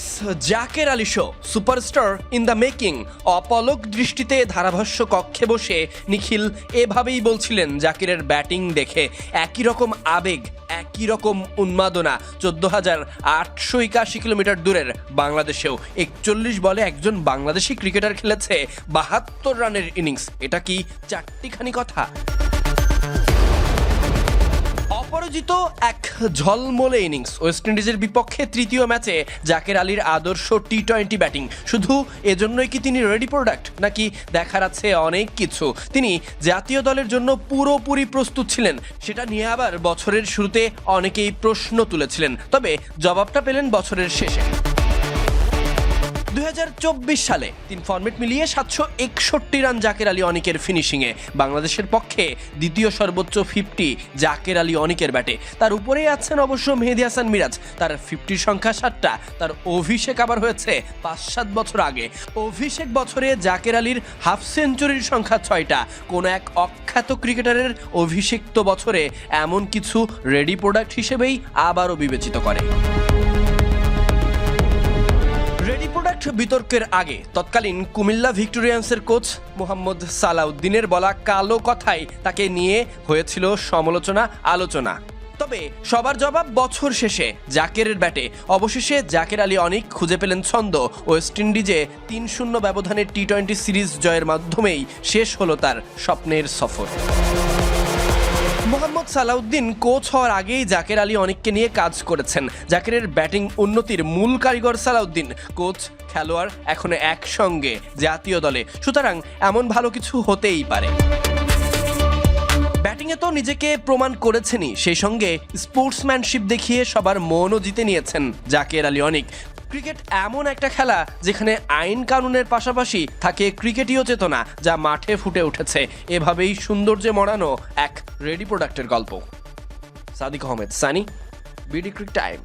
It's Jaker Ali show superstar in the making অপলক দৃষ্টিতে ধারাভাষ্য কক্ষে বসে নিখিল এভাবেই বলছিলেন জাকিরের ব্যাটিং দেখে, একই রকম আবেগ, একই রকম উন্মাদনা, চোদ্দ হাজার আটশো একাশি কিলোমিটার দূরের বাংলাদেশেও একচল্লিশ বলে একজন বাংলাদেশি ক্রিকেটার খেলেছে বাহাত্তর রানের ইনিংস। এটা কি চারটিখানি কথা? অপরাজিত এক ঝলমলে ইনিংস। ওয়েস্ট ইন্ডিজের বিপক্ষে তৃতীয় ম্যাচে জাকের আলীর আদর্শ টি টোয়েন্টি ব্যাটিং। শুধু এজন্যই কি তিনি রেডি প্রোডাক্ট নাকি দেখার আছে অনেক কিছু? তিনি জাতীয় দলের জন্য পুরোপুরি প্রস্তুত ছিলেন। সেটা নিয়ে আবার বছরের শুরুতে অনেকেই প্রশ্ন তুলেছিলেন। তবে জবাবটা পেলেন বছরের শেষে। সালে তিন ফরম্যাট মিলিয়ে সাতশো একষট্টি রান জাকের আলী অনিকের ফিনিশিংয়ে বাংলাদেশের পক্ষে দ্বিতীয় সর্বোচ্চ ফিফটি জাকের আলী অনিকের ব্যাটে। তার উপরেই আছেন অবশ্য মেহেদি হাসান মিরাজ। তার ফিফটির সংখ্যা সাতটা, তার অভিষেক আবার হয়েছে পাঁচ সাত বছর আগে। অভিষেক বছরে জাকের আলীর হাফ সেঞ্চুরির সংখ্যা ছয়টা। কোন এক অখ্যাত ক্রিকেটারের অভিষিক্ত বছরে এমন কিছু রেডি প্রোডাক্ট হিসেবেই আবারও বিবেচিত করে। রেডি বিতর্কের আগে তৎকালীন কুমিল্লা ভিক্টোরিয়ান্সের কোচ মোহাম্মদ সালাউদ্দিনের বলা কালো কথাই তাকে নিয়ে হয়েছিল সমালোচনা, আলোচনা। তবে সবার জবাব বছর শেষে জাকেরের ব্যাটে। অবশেষে জাকের আলী অনেক খুঁজে পেলেন ছন্দ। ওয়েস্ট ইন্ডিজে তিন শূন্য ব্যবধানে টি টোয়েন্টি সিরিজ জয়ের মাধ্যমেই শেষ হলো তার স্বপ্নের সফর। মোহাম্মদ সালাউদ্দিন কোচ হওয়ার আগেই জাকের আলী অনেককে নিয়ে কাজ করেছেন। জাকেরের ব্যাটিং উন্নতির মূল কারিগর সালাউদ্দিন, কোচ, খেলোয়াড় এখন একসঙ্গে জাতীয় দলে। সুতরাং এমন ভালো কিছু হতেই পারে। ব্যাটিংয়ে তো নিজেকে প্রমাণ করেছেনই, সেই সঙ্গে স্পোর্টসম্যানশিপ দেখিয়ে সবার মনও জিতে নিয়েছেন জাকের আলী অনেক। ক্রিকেট এমন একটা খেলা যেখানে আইন কানুনের পাশাপাশি থাকে ক্রিকেটীয় চেতনা যা মাঠে ফুটে উঠেছে। এভাবেই সৌন্দর্যে মরানো এক রেডি প্রোডাক্টের গল্প। Sadiq Ahmed, Sunny, BD Cric Time.